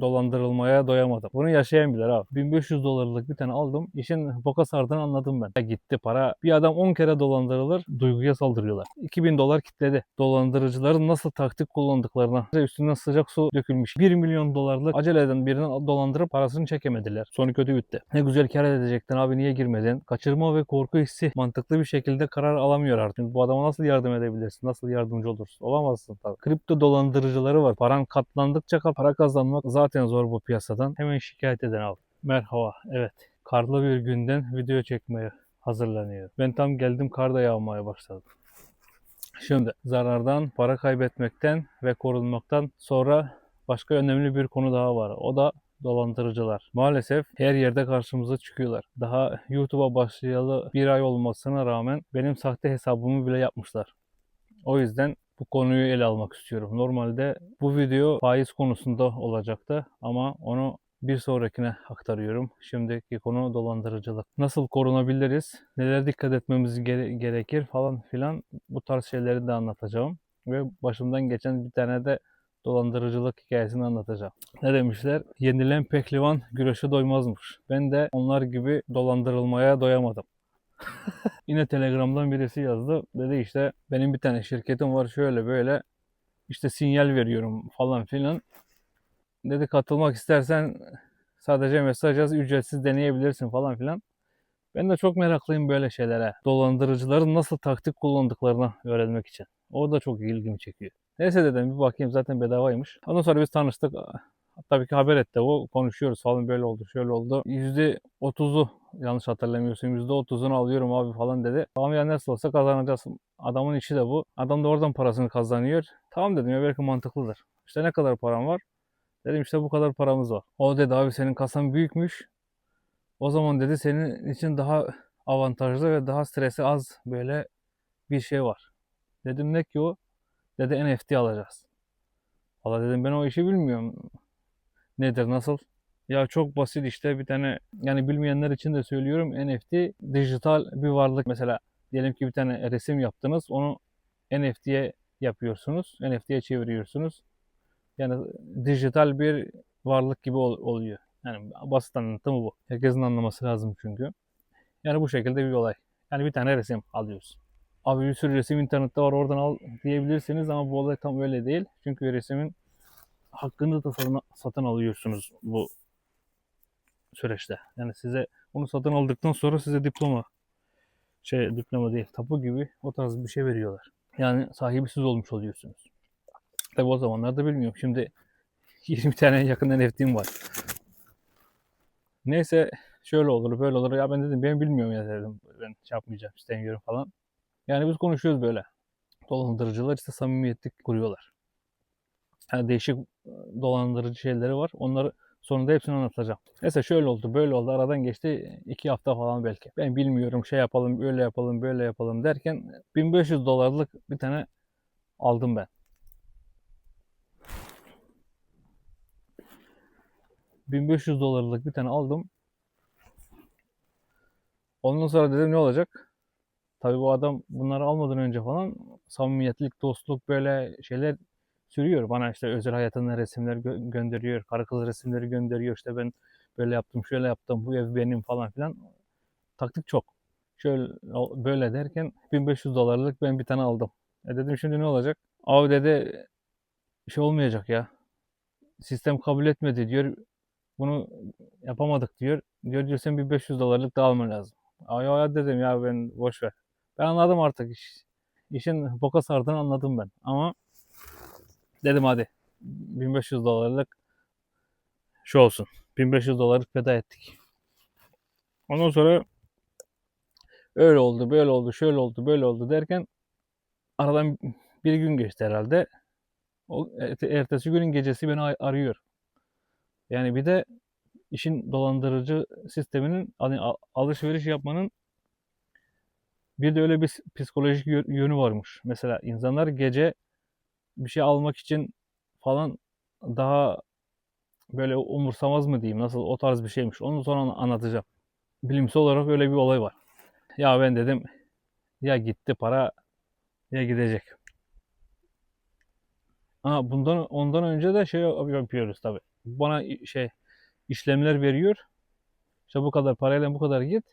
dolandırılmaya doyamadım. Bunu yaşayan bilir abi. 1500 dolarlık bir tane aldım. İşin boka sardığını anladım ben. Gitti para. Bir adam 10 kere dolandırılır. Duyguya saldırıyorlar. 2000 dolar kitledi. Dolandırıcıların nasıl taktik kullandıklarına üstünden sıcak su dökülmüş. 1 milyon dolarlık acele eden birini dolandırıp parasını çekemediler. Sonu kötü bitti. Ne güzel kar edecektin abi niye girmedin? Kaçırma ve korku hissi mantıklı bir şekilde karar alamıyor artık. Bu adama nasıl yardım edebilirsin? Nasıl yardımcı olursun? Olamazsın tabii. Kripto dolandırıcıları var. Paran katlandıkça para kazanmak zaten zor bu piyasadan. Hemen şikayet eden al. Merhaba. Evet. Karlı bir günden video çekmeye hazırlanıyor. Ben tam geldim kar da yağmaya başladı. Şimdi zarardan, para kaybetmekten ve korunmaktan sonra başka önemli bir konu daha var. O da dolandırıcılar. Maalesef her yerde karşımıza çıkıyorlar. Daha YouTube'a başlayalı bir ay olmasına rağmen benim sahte hesabımı bile yapmışlar. O yüzden bu konuyu ele almak istiyorum. Normalde bu video faiz konusunda olacaktı ama onu bir sonrakine aktarıyorum. Şimdiki konu dolandırıcılık. Nasıl korunabiliriz? Neler dikkat etmemiz gere- gerekir falan filan bu tarz şeyleri de anlatacağım. Ve başımdan geçen bir tane de dolandırıcılık hikayesini anlatacağım. Ne demişler? Yenilen pehlivan güreşe doymazmış. Ben de onlar gibi dolandırılmaya doyamadım. Yine Telegram'dan birisi yazdı. Dedi işte benim bir tane şirketim var şöyle böyle işte sinyal veriyorum falan filan. Dedi katılmak istersen sadece mesaj yaz ücretsiz deneyebilirsin falan filan. Ben de çok meraklıyım böyle şeylere. Dolandırıcıların nasıl taktik kullandıklarını öğrenmek için. O da çok ilgimi çekiyor. Neyse dedim bir bakayım zaten bedavaymış. Ondan sonra biz tanıştık. Tabii ki haber etti o. Konuşuyoruz falan böyle oldu şöyle oldu. %30'u yanlış hatırlamıyorsam %30'unu alıyorum abi falan dedi. Tamam ya nasıl olsa kazanacağız. Adamın işi de bu. Adam da oradan parasını kazanıyor. Tamam dedim ya belki mantıklıdır. İşte ne kadar param var? Dedim işte bu kadar paramız var. O dedi abi senin kasan büyükmüş. O zaman dedi senin için daha avantajlı ve daha stresi az böyle bir şey var. Dedim ne ki o? Dedi NFT alacağız. Valla dedim ben o işi bilmiyorum. Nedir nasıl? Ya çok basit işte bir tane yani bilmeyenler için de söylüyorum NFT dijital bir varlık. Mesela diyelim ki bir tane resim yaptınız onu NFT'ye yapıyorsunuz. NFT'ye çeviriyorsunuz. Yani dijital bir varlık gibi ol- oluyor. Yani basit anlatımı bu. Herkesin anlaması lazım çünkü. Yani bu şekilde bir olay. Yani bir tane resim alıyoruz. Abi bir sürü resim internette var oradan al diyebilirsiniz ama bu olay tam öyle değil. Çünkü resmin hakkını da satın, alıyorsunuz bu süreçte. Yani size onu satın aldıktan sonra size diploma şey diploma değil tapu gibi o tarz bir şey veriyorlar. Yani sahibi siz olmuş oluyorsunuz. Tabi o zamanlarda bilmiyorum. Şimdi 20 tane yakın NFT'm var. Neyse şöyle olur böyle olur. Ya ben dedim ben bilmiyorum ya dedim. Ben şey yapmayacağım istemiyorum falan. Yani biz konuşuyoruz böyle. Dolandırıcılar işte samimiyetlik kuruyorlar. Yani değişik dolandırıcı şeyleri var. Onları sonunda hepsini anlatacağım. Neyse şöyle oldu böyle oldu. Aradan geçti iki hafta falan belki. Ben bilmiyorum şey yapalım öyle yapalım böyle yapalım derken 1500 dolarlık bir tane aldım ben. 1500 dolarlık bir tane aldım. Ondan sonra dedim ne olacak? Tabii bu adam bunları almadan önce falan samimiyetlik, dostluk böyle şeyler sürüyor. Bana işte özel hayatından resimler gö- gönderiyor, karı kız resimleri gönderiyor. İşte ben böyle yaptım, şöyle yaptım, bu ev benim falan filan. Taktik çok. Şöyle böyle derken 1500 dolarlık ben bir tane aldım. E dedim şimdi ne olacak? Abi dedi şey olmayacak ya. Sistem kabul etmedi diyor. Bunu yapamadık diyor. Diyor diyor sen bir 500 dolarlık daha alman lazım. Ay ya dedim ya ben boş ver. Ben anladım artık iş. İşin boka sardığını anladım ben. Ama dedim hadi 1500 dolarlık şu olsun. 1500 dolarlık feda ettik. Ondan sonra öyle oldu, böyle oldu, şöyle oldu, böyle oldu derken aradan bir gün geçti herhalde. O erte- ertesi günün gecesi beni arıyor. Yani bir de işin dolandırıcı sisteminin hani alışveriş yapmanın bir de öyle bir psikolojik yö- yönü varmış. Mesela insanlar gece bir şey almak için falan daha böyle umursamaz mı diyeyim nasıl o tarz bir şeymiş. Onu sonra an- anlatacağım. Bilimsel olarak öyle bir olay var. Ya ben dedim ya gitti para ya gidecek. Ha bundan ondan önce de şey yap- yapıyoruz tabii. Bana şey işlemler veriyor. İşte bu kadar parayla bu kadar git.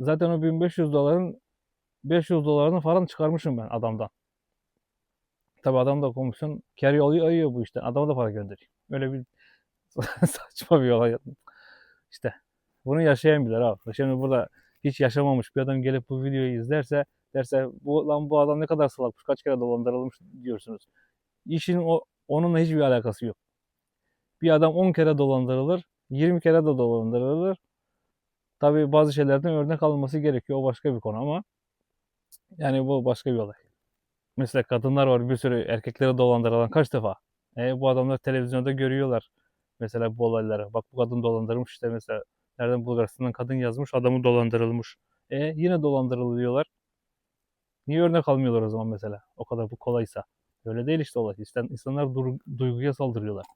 Zaten o 1500 doların 500 dolarını falan çıkarmışım ben adamdan. Tabi adam da komisyon kar yolu ayıyor bu işten. Adama da para gönderiyor. Öyle bir saçma bir olay. İşte bunu yaşayan bilir abi. Şimdi burada hiç yaşamamış bir adam gelip bu videoyu izlerse derse bu lan bu adam ne kadar salakmış kaç kere dolandırılmış diyorsunuz. İşin o onunla hiçbir alakası yok. Bir adam 10 kere dolandırılır, 20 kere de dolandırılır. Tabii bazı şeylerden örnek alınması gerekiyor. O başka bir konu ama yani bu başka bir olay. Mesela kadınlar var bir sürü erkekleri dolandırılan kaç defa. E, bu adamlar televizyonda görüyorlar mesela bu olayları. Bak bu kadın dolandırılmış işte mesela nereden Bulgaristan'dan kadın yazmış adamı dolandırılmış. E yine dolandırılıyorlar. Niye örnek almıyorlar o zaman mesela? O kadar bu kolaysa. Öyle değil işte olay. İnsan- İnsanlar duyguya saldırıyorlar.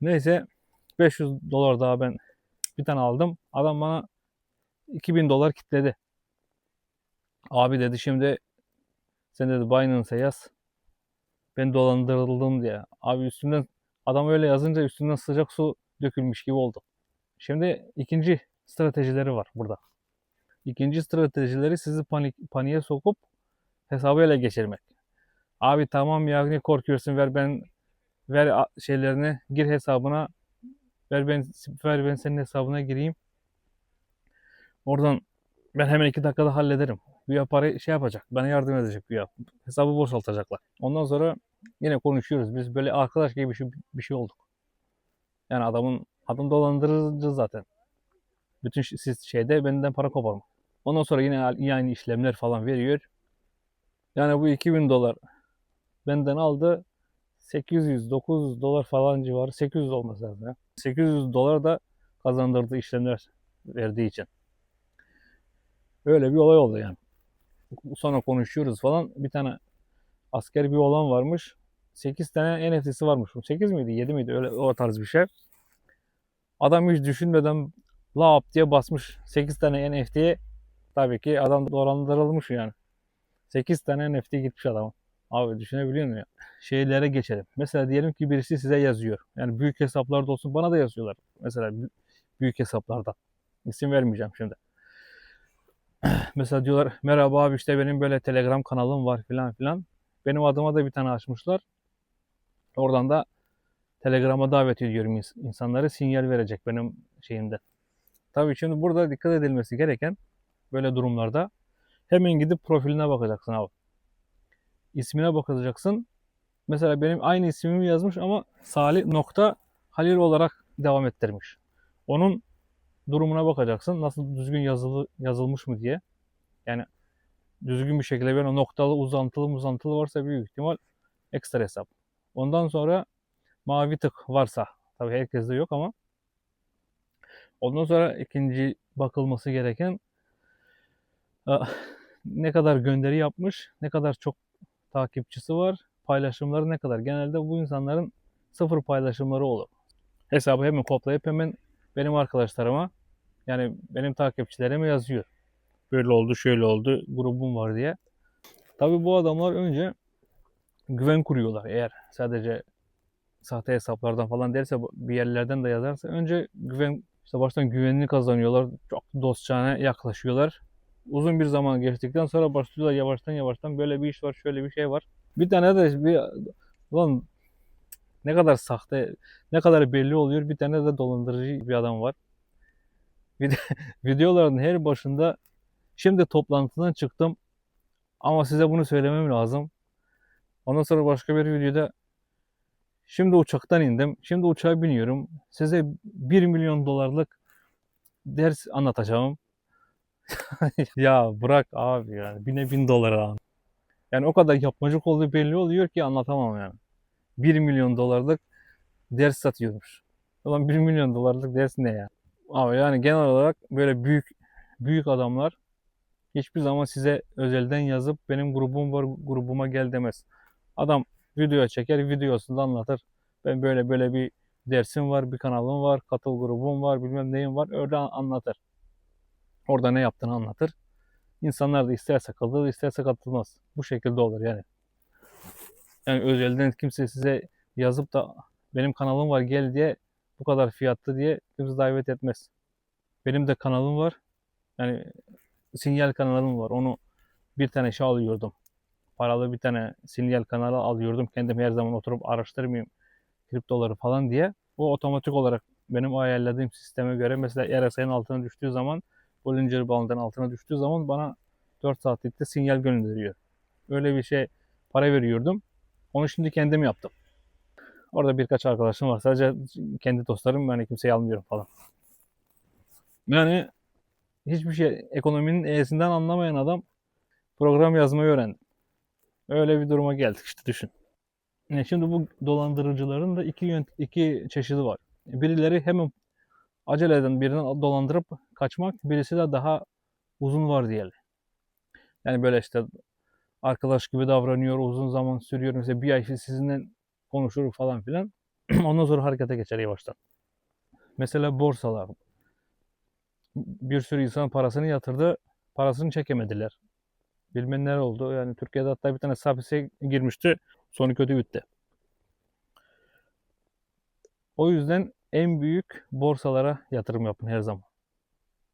Neyse 500 dolar daha ben bir tane aldım. Adam bana 2000 dolar kitledi. Abi dedi şimdi sen dedi Binance'e yaz. Ben dolandırıldım diye. Abi üstümden adam öyle yazınca üstünden sıcak su dökülmüş gibi oldu. Şimdi ikinci stratejileri var burada. İkinci stratejileri sizi panik paniğe sokup hesabı ele geçirmek. Abi tamam ya ne korkuyorsun ver ben ver şeylerini gir hesabına ver ben ver ben senin hesabına gireyim. Oradan ben hemen iki dakikada hallederim. Güya parayı şey yapacak. Bana yardım edecek güya. Hesabı boşaltacaklar. Ondan sonra yine konuşuyoruz. Biz böyle arkadaş gibi bir şey, bir şey olduk. Yani adamın adam dolandırıcı zaten. Bütün siz şeyde benden para koparma. Ondan sonra yine aynı işlemler falan veriyor. Yani bu 2000 dolar benden aldı. 800 900 dolar falan civarı 800 olması lazım ya. 800 dolar da kazandırdı işlemler verdiği için. Öyle bir olay oldu yani. Sonra konuşuyoruz falan. Bir tane asker bir olan varmış. 8 tane NFT'si varmış. 8 miydi 7 miydi öyle o tarz bir şey. Adam hiç düşünmeden lap diye basmış 8 tane NFT'ye. Tabii ki adam dolandırılmış yani. 8 tane NFT gitmiş adamın. Abi düşünebiliyor musun ya? Şeylere geçelim. Mesela diyelim ki birisi size yazıyor. Yani büyük hesaplarda olsun bana da yazıyorlar. Mesela bü- büyük hesaplarda. İsim vermeyeceğim şimdi. Mesela diyorlar merhaba abi işte benim böyle Telegram kanalım var filan filan. Benim adıma da bir tane açmışlar. Oradan da Telegram'a davet ediyorum ins- insanları sinyal verecek benim şeyimde. Tabii şimdi burada dikkat edilmesi gereken böyle durumlarda hemen gidip profiline bakacaksın abi. İsmine bakacaksın. Mesela benim aynı ismimi yazmış ama Salih nokta Halil olarak devam ettirmiş. Onun durumuna bakacaksın. Nasıl düzgün yazılı yazılmış mı diye. Yani düzgün bir şekilde böyle noktalı, uzantılı, uzantılı varsa büyük ihtimal ekstra hesap. Ondan sonra mavi tık varsa tabii herkeste yok ama ondan sonra ikinci bakılması gereken ah, ne kadar gönderi yapmış, ne kadar çok takipçisi var, paylaşımları ne kadar. Genelde bu insanların sıfır paylaşımları olur. Hesabı hemen koplayıp hemen benim arkadaşlarıma yani benim takipçilerime yazıyor. Böyle oldu, şöyle oldu, grubum var diye. Tabii bu adamlar önce güven kuruyorlar. Eğer sadece sahte hesaplardan falan derse bir yerlerden de yazarsa önce güven işte baştan güvenini kazanıyorlar. Çok dostçana yaklaşıyorlar. Uzun bir zaman geçtikten sonra başlıyorlar yavaştan yavaştan böyle bir iş var, şöyle bir şey var. Bir tane de bir lan ne kadar sahte, ne kadar belli oluyor. Bir tane de dolandırıcı bir adam var. Videoların her başında şimdi toplantıdan çıktım ama size bunu söylemem lazım. Ondan sonra başka bir videoda şimdi uçaktan indim. Şimdi uçağa biniyorum. Size 1 milyon dolarlık ders anlatacağım. ya bırak abi yani. Bine bin dolara. Yani o kadar yapmacık olduğu belli oluyor ki anlatamam yani. 1 milyon dolarlık ders satıyormuş. Ulan 1 milyon dolarlık ders ne ya? Abi yani genel olarak böyle büyük büyük adamlar hiçbir zaman size özelden yazıp benim grubum var grubuma gel demez. Adam video çeker videosunda anlatır. Ben böyle böyle bir dersim var, bir kanalım var, katıl grubum var, bilmem neyim var. Öyle anlatır. Orada ne yaptığını anlatır. İnsanlar da isterse katılır, isterse katılmaz. Bu şekilde olur yani. Yani özelden kimse size yazıp da benim kanalım var gel diye bu kadar fiyatlı diye kimse davet etmez. Benim de kanalım var. Yani sinyal kanalım var. Onu bir tane şey alıyordum. Paralı bir tane sinyal kanalı alıyordum. Kendim her zaman oturup araştırmayayım kriptoları falan diye. O otomatik olarak benim ayarladığım sisteme göre mesela RSI'nin altına düştüğü zaman Bollinger Band'ın altına düştüğü zaman bana 4 saatlikte sinyal gönderiyor. Öyle bir şey para veriyordum. Onu şimdi kendim yaptım. Orada birkaç arkadaşım var. Sadece kendi dostlarım yani kimseyi almıyorum falan. Yani hiçbir şey ekonominin E'sinden anlamayan adam program yazmayı öğrendi. Öyle bir duruma geldik işte düşün. Yani şimdi bu dolandırıcıların da iki, yönt iki çeşidi var. Birileri hemen aceleden birini dolandırıp kaçmak, birisi de daha uzun var diyelim. Yani böyle işte arkadaş gibi davranıyor, uzun zaman sürüyor. Mesela bir ay sizinle konuşur falan filan. Ondan sonra harekete geçer yavaştan. Mesela borsalar. Bir sürü insan parasını yatırdı, parasını çekemediler. Bilmem neler oldu. Yani Türkiye'de hatta bir tane hapise girmişti. Sonu kötü bitti. O yüzden en büyük borsalara yatırım yapın her zaman.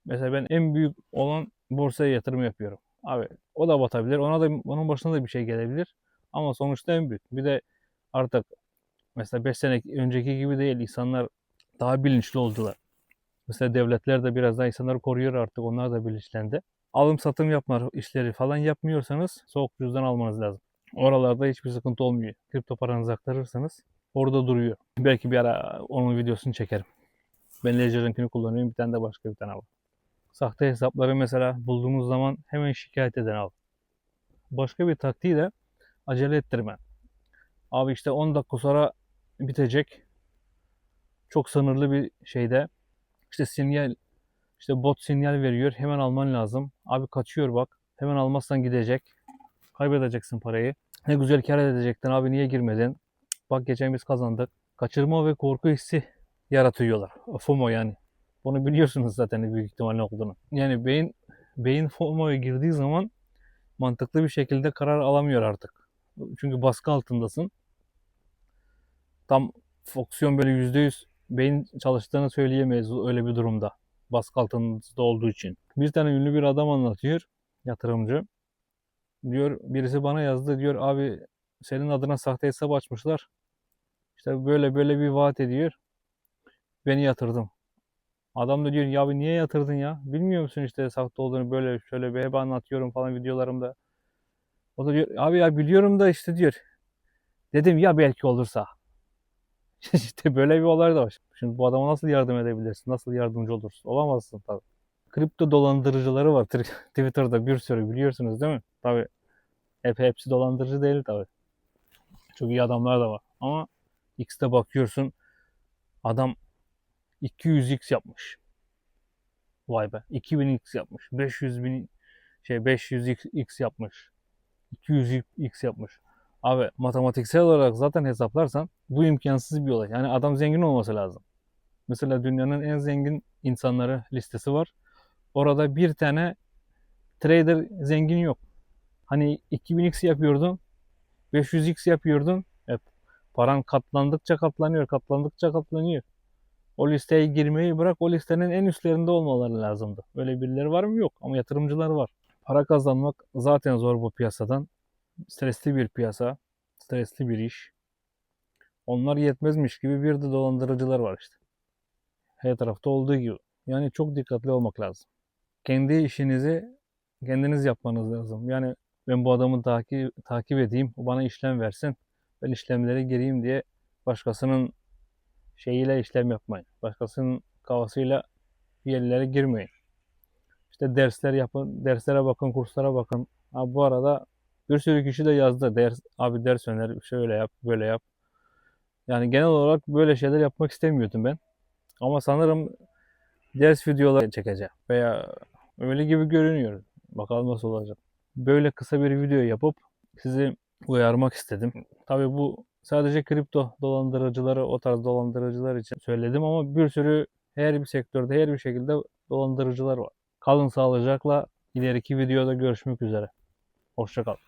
Mesela ben en büyük olan borsaya yatırım yapıyorum. Abi o da batabilir. Ona da onun başına da bir şey gelebilir. Ama sonuçta en büyük. Bir de artık mesela 5 sene önceki gibi değil. İnsanlar daha bilinçli oldular. Mesela devletler de biraz daha insanları koruyor artık. Onlar da bilinçlendi. Alım satım yapma işleri falan yapmıyorsanız soğuk cüzdan almanız lazım. Oralarda hiçbir sıkıntı olmuyor. Kripto paranızı aktarırsanız orada duruyor. Belki bir ara onun videosunu çekerim. Ben Ledger'ınkini kullanıyorum. Bir tane de başka bir tane var. Sahte hesapları mesela bulduğunuz zaman hemen şikayet eden al. Başka bir taktiği de acele ettirme. Abi işte 10 dakika sonra bitecek. Çok sınırlı bir şeyde. İşte sinyal, işte bot sinyal veriyor. Hemen alman lazım. Abi kaçıyor bak. Hemen almazsan gidecek. Kaybedeceksin parayı. Ne güzel kar edecektin abi niye girmedin? Bak geçen biz kazandık. Kaçırma ve korku hissi yaratıyorlar. FOMO yani. Bunu biliyorsunuz zaten büyük ihtimal ne olduğunu. Yani beyin beyin FOMO'ya girdiği zaman mantıklı bir şekilde karar alamıyor artık. Çünkü baskı altındasın. Tam fonksiyon böyle %100 beyin çalıştığını söyleyemeyiz öyle bir durumda. Baskı altında olduğu için. Bir tane ünlü bir adam anlatıyor. Yatırımcı. Diyor birisi bana yazdı diyor abi senin adına sahte hesap açmışlar. İşte böyle böyle bir vaat ediyor. Beni yatırdım. Adam da diyor ya abi niye yatırdın ya? Bilmiyor musun işte sahte olduğunu böyle şöyle bir hep anlatıyorum falan videolarımda. O da diyor abi ya biliyorum da işte diyor. Dedim ya belki olursa. işte böyle bir olay da var. Şimdi bu adama nasıl yardım edebilirsin? Nasıl yardımcı olursun? Olamazsın tabii. Kripto dolandırıcıları var Twitter'da bir sürü biliyorsunuz değil mi? Tabii hep hepsi dolandırıcı değil tabii. Çok iyi adamlar da var. Ama X'te bakıyorsun adam 200x yapmış. Vay be. 2000x yapmış. 500 bin şey 500x yapmış. 200x yapmış. Abi matematiksel olarak zaten hesaplarsan bu imkansız bir olay. Yani adam zengin olması lazım. Mesela dünyanın en zengin insanları listesi var. Orada bir tane trader zengin yok. Hani 2000x yapıyordun, 500x yapıyordun. Hep paran katlandıkça katlanıyor, katlandıkça katlanıyor. O listeye girmeyi bırak, o listenin en üstlerinde olmaları lazımdı. Öyle birileri var mı? Yok. Ama yatırımcılar var. Para kazanmak zaten zor bu piyasadan. Stresli bir piyasa, stresli bir iş. Onlar yetmezmiş gibi bir de dolandırıcılar var işte. Her tarafta olduğu gibi. Yani çok dikkatli olmak lazım. Kendi işinizi kendiniz yapmanız lazım. Yani ben bu adamı takip, takip edeyim, o bana işlem versin, ben işlemlere gireyim diye başkasının şeyiyle işlem yapmayın. Başkasının kafasıyla yerlere girmeyin. İşte dersler yapın, derslere bakın, kurslara bakın. Ha, bu arada bir sürü kişi de yazdı. Ders, abi ders öner, şöyle yap, böyle yap. Yani genel olarak böyle şeyler yapmak istemiyordum ben. Ama sanırım ders videoları çekeceğim. Veya öyle gibi görünüyor. Bakalım nasıl olacak. Böyle kısa bir video yapıp sizi uyarmak istedim. Tabii bu sadece kripto dolandırıcıları, o tarz dolandırıcılar için söyledim ama bir sürü her bir sektörde her bir şekilde dolandırıcılar var. Kalın sağlıcakla ileriki videoda görüşmek üzere. Hoşçakalın.